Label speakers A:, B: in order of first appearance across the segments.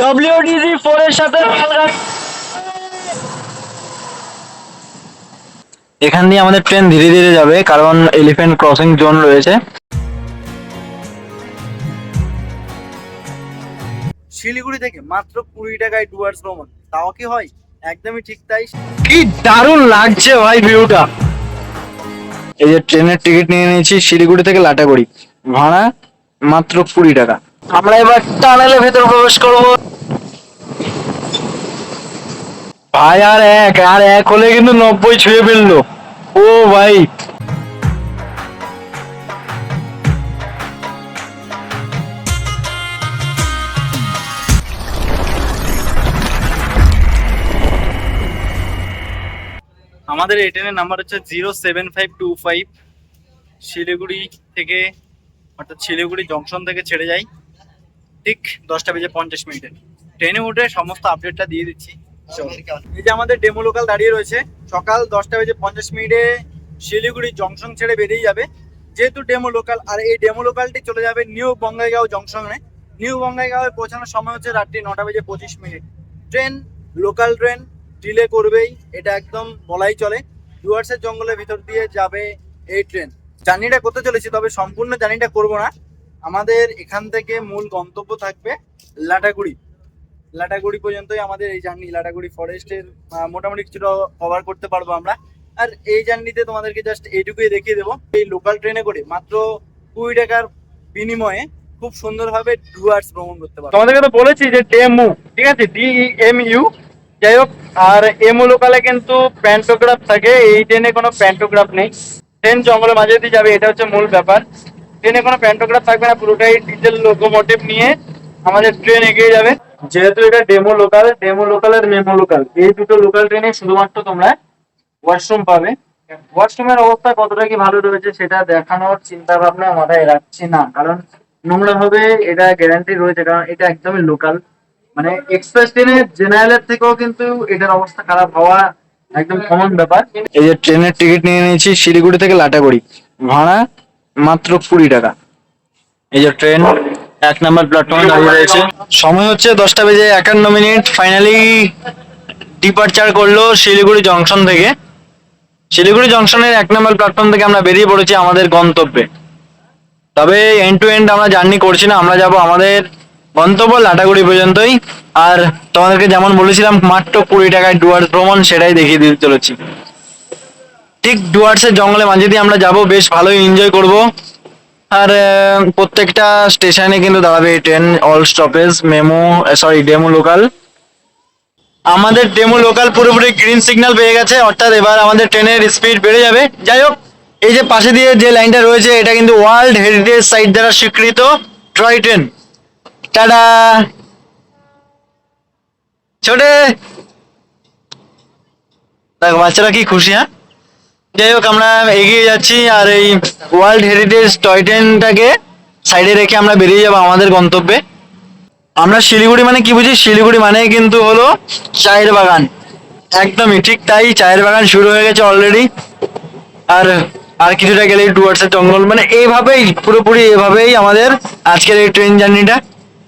A: WDG four এর সাথে এখান দিয়ে আমাদের ট্রেন ধীরে ধীরে যাবে কারণ এলিফ্যান্ট ক্রসিং জোন রয়েছে।
B: শিলিগুড়ি থেকে মাত্র কুড়ি টাকায় ডুয়ার্স ভ্রমণ। তাও কি হয়? একদমই ঠিক তাই।
A: কি দারুণ লাগছে ভাই ভিউটা এই যে ট্রেনের টিকিট নিয়ে নিয়েছি শিলিগুড়ি থেকে লাটাগুড়ি। ভাড়া মাত্র কুড়ি টাকা। আমরা এবার টানেলে ভেতর প্রবেশ করব। ভাই আর এক আর এক হলে কিন্তু নব্বই ছুঁয়ে ফেলল। ও ভাই।
B: আমাদের এই ট্রেনের নাম্বার হচ্ছে zero seven five two five. Siliguri থেকে অর্থাৎ শিলিগুড়ি জংশন থেকে ছেড়ে যাই। ঠিক দশটা বেজে পঞ্চাশ মিনিটে। ট্রেনে উঠে সমস্ত আপডেটটা দিয়ে দিচ্ছি। এই যে আমাদের ডেমো লোকাল দাঁড়িয়ে রয়েছে, সকাল দশটা বেজে পঞ্চাশ মিনিটে শিলিগুড়ি জংশন ছেড়ে বেরিয়ে যাবে। যেহেতু ডেমো লোকাল আর এই ডেমো লোকালটি চলে যাবে নিউ বঙ্গাইগাঁও জংশনে নিউ বঙ্গাইগাঁওয়ে পৌঁছানোর সময় হচ্ছে রাত্রি নটা বেজে পঁচিশ minute. Train local train delay করবেই, এটা একদম বলাই চলে। ডুয়ার্সের জঙ্গলের ভিতর দিয়ে যাবে এই ট্রেন। জার্নিটা করতে চলেছি, তবে সম্পূর্ণ জার্নিটা করব না। আমাদের এখান থেকে মূল গন্তব্য থাকবে লাটাগুড়ি। লাটাগুড়ি পর্যন্তই আমাদের এই জার্নি লাটাগুড়ি ফরেস্টের মোটামুটি কিছুটা কভার করতে পারব আমরা। আর এই জার্নিতে তোমাদেরকে জাস্ট এইটুকুই দেখিয়ে দেবো। এই লোকাল ট্রেনে করে মাত্র কুড়ি টাকার বিনিময়ে খুব সুন্দরভাবে ডুয়ার্স ভ্রমণ করতে পারব।
A: তোমাদেরকে তো বলেছি যে ডেমু, ঠিক আছে? ডি এম ইউ যাই হোক, আর এমু লোকালে কিন্তু প্যান্টোগ্রাফ থাকে। এই ট্রেনে কোনো প্যান্টোগ্রাফ নেই। ট্রেন জঙ্গলের মাঝে দিয়ে যাবে, এটা হচ্ছে মূল ব্যাপার। ট্রেনে কোনো প্যান্টোগ্রাফ থাকবে না, পুরোটাই ডিজেল লোকোমোটিভ নিয়ে আমাদের ট্রেন এগিয়ে যাবে। যেহেতু এটা ডেমো লোকাল ডেমো লোকাল আর মেমো লোকাল এই দুটো লোকাল ট্রেনে শুধুমাত্র তোমরা ওয়াশরুম পাবে। ওয়াশরুমের অবস্থা কতটা কি ভালো রয়েছে সেটা দেখানোর চিন্তা ভাবনা মাথায় রাখছি না, কারণ নোংরা হবে এটা গ্যারান্টি রয়েছে, কারণ এটা একদমই লোকাল মানে এক্সপ্রেস ট্রেনের জেনারেলের থেকেও কিন্তু এটার অবস্থা খারাপ হওয়া একদম কমন ব্যাপার। এই যে ট্রেনের টিকিট নিয়ে নিয়েছি, শিলিগুড়ি থেকে লাটাগুড়ি। ভাড়া মাত্র কুড়ি টাকা। এই যে ট্রেন, এক নম্বর প্ল্যাটফর্মে দাঁড়িয়ে রয়েছে। সময় হচ্ছে দশটা বেজে একান্ন মিনিট। ফাইনালি ডিপার্চার করল শিলিগুড়ি জংশন থেকে। শিলিগুড়ি জংশনের এক নম্বর প্ল্যাটফর্ম থেকে আমরা বেরিয়ে পড়েছি আমাদের গন্তব্যে। তবে এন্ড টু এন্ড আমরা জার্নি করছি না, আমরা যাব আমাদের গন্তব্য লাটাগুড়ি পর্যন্তই। আর তোমাদেরকে যেমন বলেছিলাম, মাত্র কুড়ি টাকায় ডুয়ার্স ভ্রমণ, সেটাই দেখিয়ে দিতে চলেছি। ঠিক ডুয়ার্সের জঙ্গলের মাঝে দিয়ে আমরা যাব, বেশ ভালোই এনজয় করব। আর প্রত্যেকটা স্টেশনে কিন্তু দাঁড়াবে এই train all stoppage memo sorry demo local আমাদের ডেমো লোকাল পুরোপুরি গ্রিন সিগন্যাল পেয়ে গেছে, অর্থাৎ এবার আমাদের ট্রেনের স্পিড বেড়ে যাবে। যাই হোক, এই যে পাশে দিয়ে যে লাইনটা রয়েছে, এটা কিন্তু ওয়ার্ল্ড হেরিটেজ সাইট দ্বারা স্বীকৃত টয় ট্রেন টাটা! ছোটে! দেখো, বাচ্চারা কি খুশি হ্যাঁ? যাই হোক, আমরা এগিয়ে যাচ্ছি আর এই ওয়ার্ল্ড হেরিটেজ টয় ট্রেনটাকে সাইডে রেখে আমরা বেরিয়ে যাব আমাদের গন্তব্যে। আমরা শিলিগুড়ি মানে কি বুঝি? শিলিগুড়ি মানে কিন্তু হলো চায়ের বাগান। একদমই ঠিক তাই চায়ের বাগান শুরু হয়ে গেছে অলরেডি আর আর কিছুটা গেলেই ডুয়ার্সের জঙ্গল মানে এইভাবেই, পুরোপুরি এভাবেই আমাদের আজকের এই ট্রেন জার্নিটা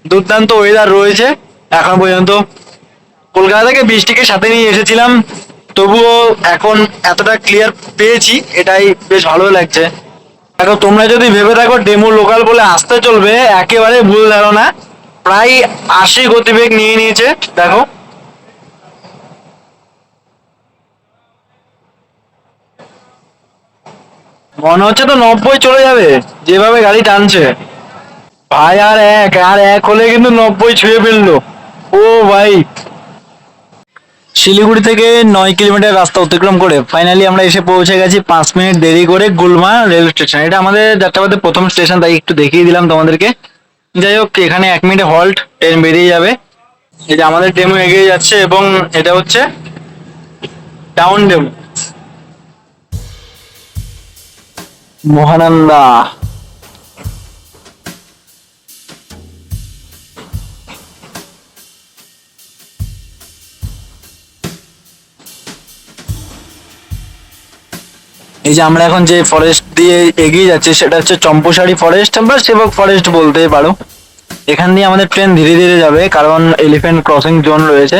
A: দুর্দান্ত ওয়েদার রয়েছে। এখন পর্যন্ত কলকাতা থেকে বৃষ্টিকে সাথে নিয়ে এসেছিলাম। তবুও এখন এতটা ক্লিয়ার পেয়েছি, এটাই বেশ ভালো লাগছে। দেখো, তোমরা যদি ভেবে থাকো ডেমো লোকাল বলে আসতে চলবে একেবারে ভুল ধারণা। প্রায় আশি গতিবেগ নিয়ে নিয়েছে, দেখো। মনে হচ্ছে তো নব্বই চলে যাবে, যেভাবে গাড়ি টানছে। ভাই, আর এক আর এক হলে কিন্তু নব্বই ছুঁয়ে ফেলল। ও ভাই শিলিগুড়ি থেকে নয় কিলোমিটার রাস্তা অতিক্রম করে ফাইনালি আমরা এসে পৌঁছে গেছি পাঁচ মিনিট দেরি করে গুলমা রেল স্টেশন। এটা আমাদের যাত্রাবাদের প্রথম স্টেশন, তাই একটু দেখিয়ে দিলাম তোমাদেরকে। যাই হোক, এখানে এক মিনিটে হল্ট ট্রেন বেরিয়ে যাবে। যে আমাদের ডেমো এগিয়ে যাচ্ছে এবং এটা হচ্ছে টাউন ডেমো মহানন্দা। এই যে আমরা এখন যে ফরেস্ট দিয়ে এগিয়ে যাচ্ছি, সেটা হচ্ছে চম্পসারি ফরেস্ট বা সেবক ফরেস্ট বলতেই পারো।
C: এখান দিয়ে আমাদের ট্রেন ধীরে ধীরে যাবে, কারণ এলিফেন্ট ক্রসিং জোন রয়েছে।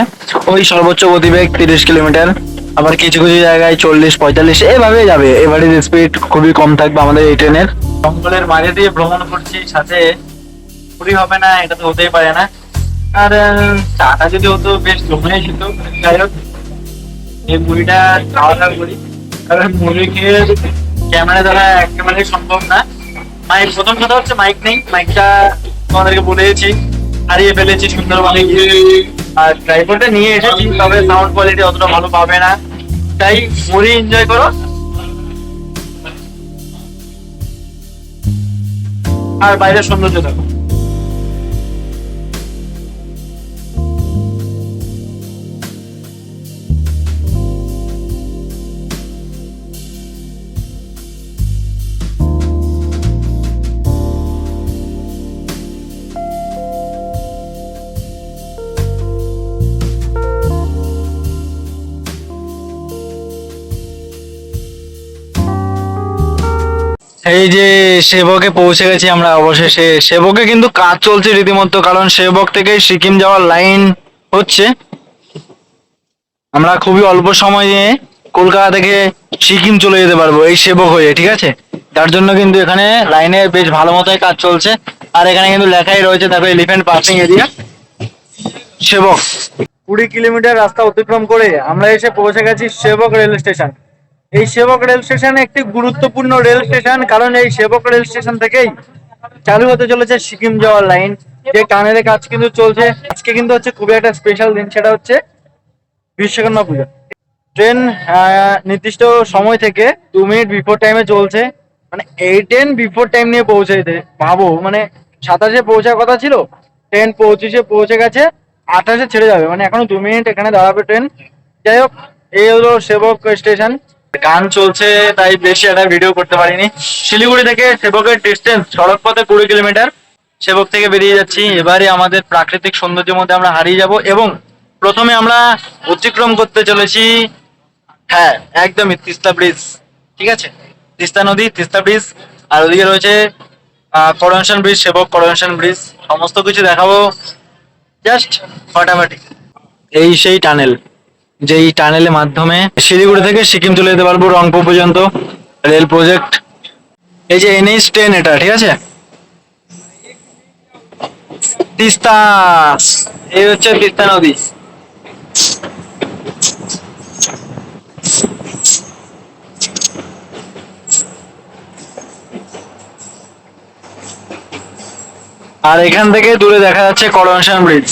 C: ওই সর্বোচ্চ গতিবেগ তিরিশ কিলোমিটার, আবার কিছু কিছু জায়গায় চল্লিশ, পঁয়তাল্লিশ, এভাবে যাবে। এভারেজ স্পিড খুবই কম থাকবে আমাদের এই ট্রেনের
B: জঙ্গলের মাঝে দিয়ে ভ্রমণ করছি, সাথে পুরি হবে না, এটা তো হতেই পারে না। আর চাটা যদি হতো, বেশ জমে যেত। যাই হোক, এই মুড়িটা খাওয়া দাওয়া করি। ক্যামেরা দ্বারা একেবারে সম্ভব না। মাইক প্রথম কথা হচ্ছে মাইক নেই। মাইকটা তোমাদেরকে বলেছি, হারিয়ে ফেলেছি সুন্দরবনে গিয়ে। আর ট্রাইপডটা নিয়ে এসেছি, তবে সাউন্ড কোয়ালিটি অতটা ভালো পাবে না। তাই মুড়ি এনজয় করো। আর বাইরের সৌন্দর্য দেখো।
C: এই যে সেবকে পৌঁছে গেছি আমরা অবশেষে। সেবকে কিন্তু কাজ চলছে রীতিমতো, কারণ সেবক থেকে সিকিম যাওয়ার লাইন হচ্ছে। আমরা খুবই অল্প সময়ে কলকাতা থেকে সিকিম চলে যেতে পারব এই সেবক হয়ে, ঠিক আছে? তার জন্য কিন্তু এখানে লাইনে বেশ ভালো মতোই কাজ চলছে। আর এখানে কিন্তু লেখাই রয়েছে তারপরে এলিফেন্ট পার্কিং এরিয়া সেবক।
A: কুড়ি কিলোমিটার রাস্তা অতিক্রম করে আমরা এসে পৌঁছে গেছি সেবক রেল স্টেশন। এই সেবক রেল স্টেশন একটি গুরুত্বপূর্ণ রেল স্টেশন, কারণ এই সেবক রেল স্টেশন থেকেই চালু হতে চলেছে সিকিম যাওয়ার লাইন। যে টানেলের কাজ কিন্তু চলছে, আজকে কিন্তু হচ্ছে খুবই একটা স্পেশাল দিন, সেটা হচ্ছে বিশ্বকর্মা পুজো। ট্রেন নির্দিষ্ট সময় থেকে দু মিনিট বিফোর টাইমে চলছে মানে এই ট্রেন বিফোর টাইম নিয়ে পৌঁছে ভাবো মানে সাতাশে পৌঁছার কথা ছিল ট্রেন পঁচিশে পৌঁছে গেছে, আঠাশে ছেড়ে যাবে মানে এখনও দু মিনিট এখানে দাঁড়াবে ট্রেন যাই হোক, এই হলো সেবক স্টেশন।
C: গান চলছে, তাই বেশি একটা ভিডিও করতে পারিনি। শিলিগুড়ি থেকে সেবকের ডিস্টেন্স সড়ক পথে কুড়ি কিলোমিটার সেবক থেকে বেরিয়ে যাচ্ছি। এবারে আমাদের প্রাকৃতিক সৌন্দর্যের মধ্যে আমরা হারিয়ে যাব এবং প্রথমে আমরা অতিক্রম করতে চলেছি। হ্যাঁ একদমই তিস্তা ব্রিজ ঠিক আছে? তিস্তা নদী, তিস্তা ব্রিজ আর ওদিকে রয়েছে করনশন ব্রিজ সেবক করনশন ব্রিজ সমস্ত কিছু দেখাবো। জাস্ট ফাটাফাটি। এই সেই টানেল যেই টানেলের মাধ্যমে শিলিগুড়ি থেকে সিকিম চলে যেতে পারব, রংপুর পর্যন্ত, রেল প্রজেক্ট। এই যে এনএইচ ট্রেন এটা, ঠিক আছে? তিস্তা, এই হচ্ছে তিস্তা নদী। আর এখান থেকে দূরে দেখা যাচ্ছে করনশন ব্রিজ।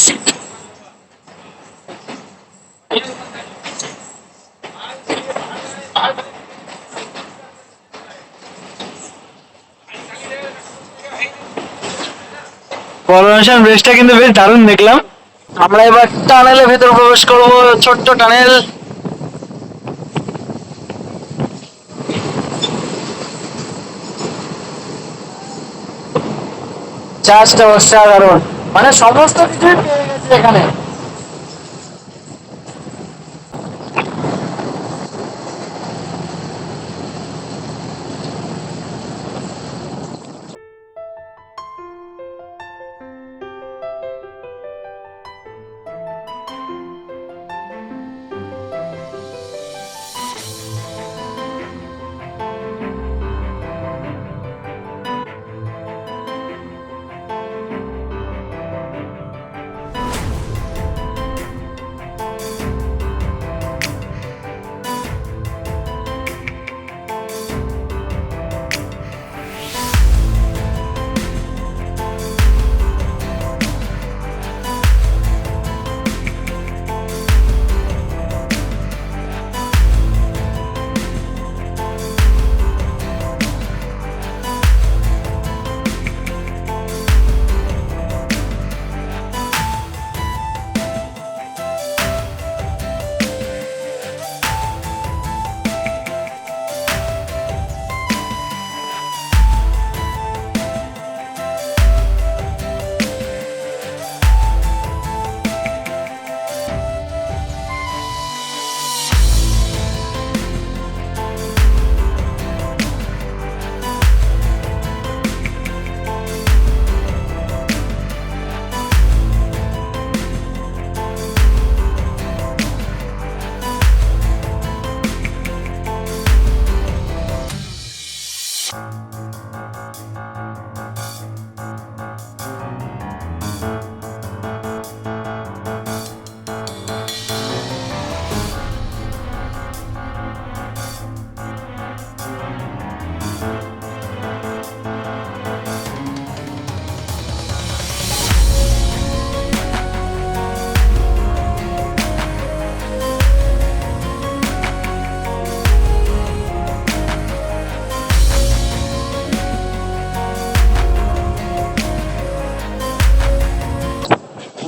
C: করোনেশন ব্রিজটা কিন্তু বেশ দারুণ দেখলাম। আমরা এবার টানেলের ভেতর প্রবেশ করব, ছোট্ট টানেল। জাস্ট অসাধারণ। মানে সমস্ত কিছুই পেয়ে গেছে এখানে।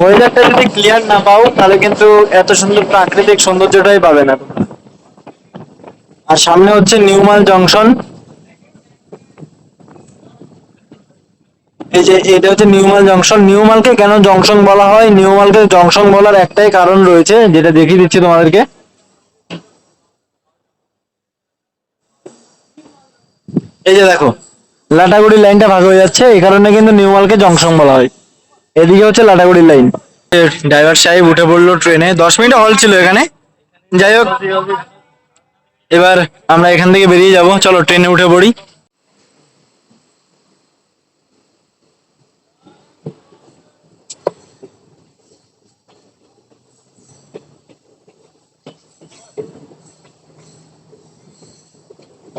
A: ওয়েদারটা যদি ক্লিয়ার না পাও, তাহলে কিন্তু এত সুন্দর প্রাকৃতিক সৌন্দর্যটাই পাবে না। আর সামনে হচ্ছে নিউমাল জংশন। এই যে, এটা হচ্ছে নিউমাল জংশন। নিউমালকে কেন জংশন বলা হয়? নিউমালকে জংশন বলার একটাই কারণ রয়েছে, যেটা দেখিয়ে দিচ্ছি তোমাদেরকে। এই যে দেখো লাটাগুড়ি লাইনটা ভাগ হয়ে যাচ্ছে, এই কারণে কিন্তু নিউমালকে জংশন বলা হয়। এদিকে হচ্ছে লাটাগুড়ির লাইন ড্রাইভার সাহেব উঠে পড়ল ট্রেনে দশ মিনিট হল ছিল এখানে। যাই হোক, এবার আমরা এখান থেকে বেরিয়ে যাব। চলো ট্রেনে উঠে পড়ি।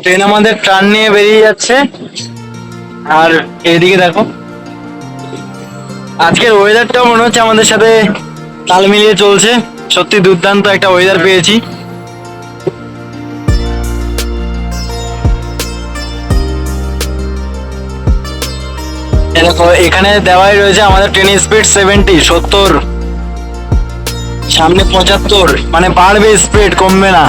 A: ট্রেন আমাদের ট্রান নিয়ে বেরিয়ে যাচ্ছে। আর এদিকে দেখো আজকের ওয়েদারটাও মনে হচ্ছে আমাদের সাথে তাল মিলিয়ে চলছে। সত্যি দুর্দান্ত একটা ওয়েদার পেয়েছি। দেখো, এখানে দেওয়াই রয়েছে আমাদের ট্রেনের স্পিড সেভেন্টি সত্তর। সামনে পঁচাত্তর মানে বাড়বে স্পিড কমবে না।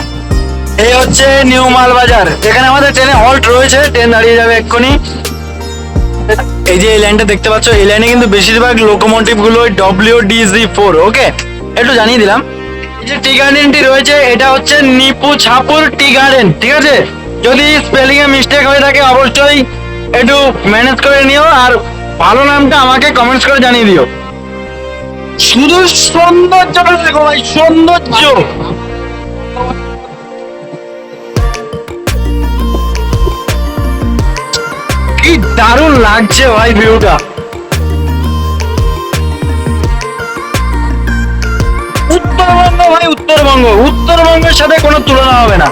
A: এই হচ্ছে নিউ মালবাজার। এখানে আমাদের ট্রেনে হল্ট রয়েছে ট্রেন দাঁড়িয়ে যাবে এক্ষুনি। এই যে এই লাইনটা দেখতে পাচ্ছ, এই লাইনে কিন্তু বেশিরভাগ লোকোমোটিভগুলো ডব্লিউ ডিজি ফোর ওকে একটু জানিয়ে দিলাম। এই যে টি গার্ডেনটি রয়েছে, এটা হচ্ছে নিপু ছাপুর টি গার্ডেন ঠিক আছে? যদি স্পেলিং এ মিস্টেক হয়ে থাকে, অবশ্যই একটু ম্যানেজ করে নিও, আর ভালো নামটা আমাকে কমেন্টস করে জানিয়ে দিও। শুধু সৌন্দর্য সৌন্দর্য। দারুণ লাগছে ভাই ভিউটা। উত্তরবঙ্গ ভাই, উত্তরবঙ্গ। উত্তরবঙ্গের সাথে কোনো তুলনা হবে না।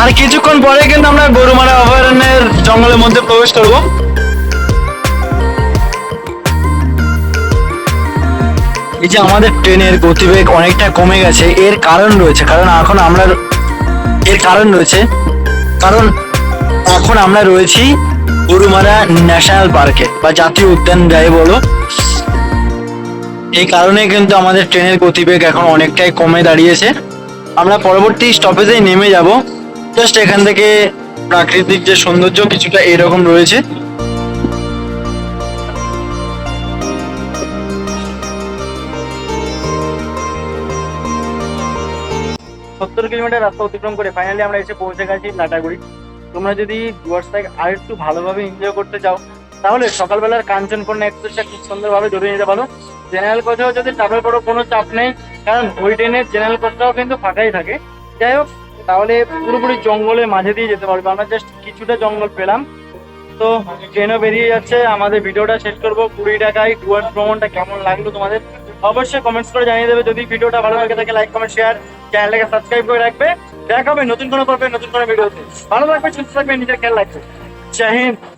A: আর কিছুক্ষণ পরে কিন্তু আমরা গরুমারা অভয়ারণ্যের জঙ্গলের মধ্যে প্রবেশ করব। এই যে আমাদের ট্রেনের গতিবেগ অনেকটা কমে গেছে, এর কারণ রয়েছে, কারণ এখন আমরা এর কারণ রয়েছে, কারণ এখন আমরা রয়েছি গরুমারা ন্যাশনাল পার্কে, বা জাতীয় উদ্যান যাই বলো। এই কারণে কিন্তু আমাদের ট্রেনের গতিবেগ এখন অনেকটাই কমে দাঁড়িয়েছে। আমরা পরবর্তী স্টপেজেই নেমে যাব। জাস্ট এখান থেকে প্রাকৃতিক যে সৌন্দর্য কিছুটা এরকম রয়েছে। সত্তর কিলোমিটার রাস্তা অতিক্রম করে ফাইনালি আমরা এসে পৌঁছে গেছি লাটাগুড়ি তোমরা যদি ডুয়ার্সটাকে আর একটু ভালোভাবে এনজয় করতে চাও, তাহলে সকালবেলার কাঞ্চনকন্যা এক্সপ্রেসটা খুব সুন্দরভাবে ধরে নিতে পারো। জেনারেল কোচেও যদি ট্রাভেল করো, কোনো চাপ নেই, কারণ ওই ট্রেনের জেনারেল কোচটাও কিন্তু ফাঁকাই থাকে। যাই হোক, তাহলে পুরোপুরি জঙ্গলের মাঝে দিয়ে যেতে পারবে। আমরা জাস্ট কিছুটা জঙ্গল পেলাম। তো ট্রেনও বেরিয়ে যাচ্ছে। আমাদের ভিডিওটা শেষ করব। কুড়ি টাকায় ডুয়ার্স ভ্রমণটা কেমন লাগল তোমাদের? অবশ্যই কমেন্টস করে জানিয়ে দেবে। যদি ভিডিওটা ভালো লাগে থাকে লাইক কমেন্ট শেয়ার চ্যানেলটাকে সাবস্ক্রাইব করে রাখবে। দেখা হবে নতুন কোনো পর্বে, নতুন কোনো ভিডিওতে। ভালো লাগবে সুস্থ থাকবে, নিজের খেয়াল রাখবে। জয় হিন্দ।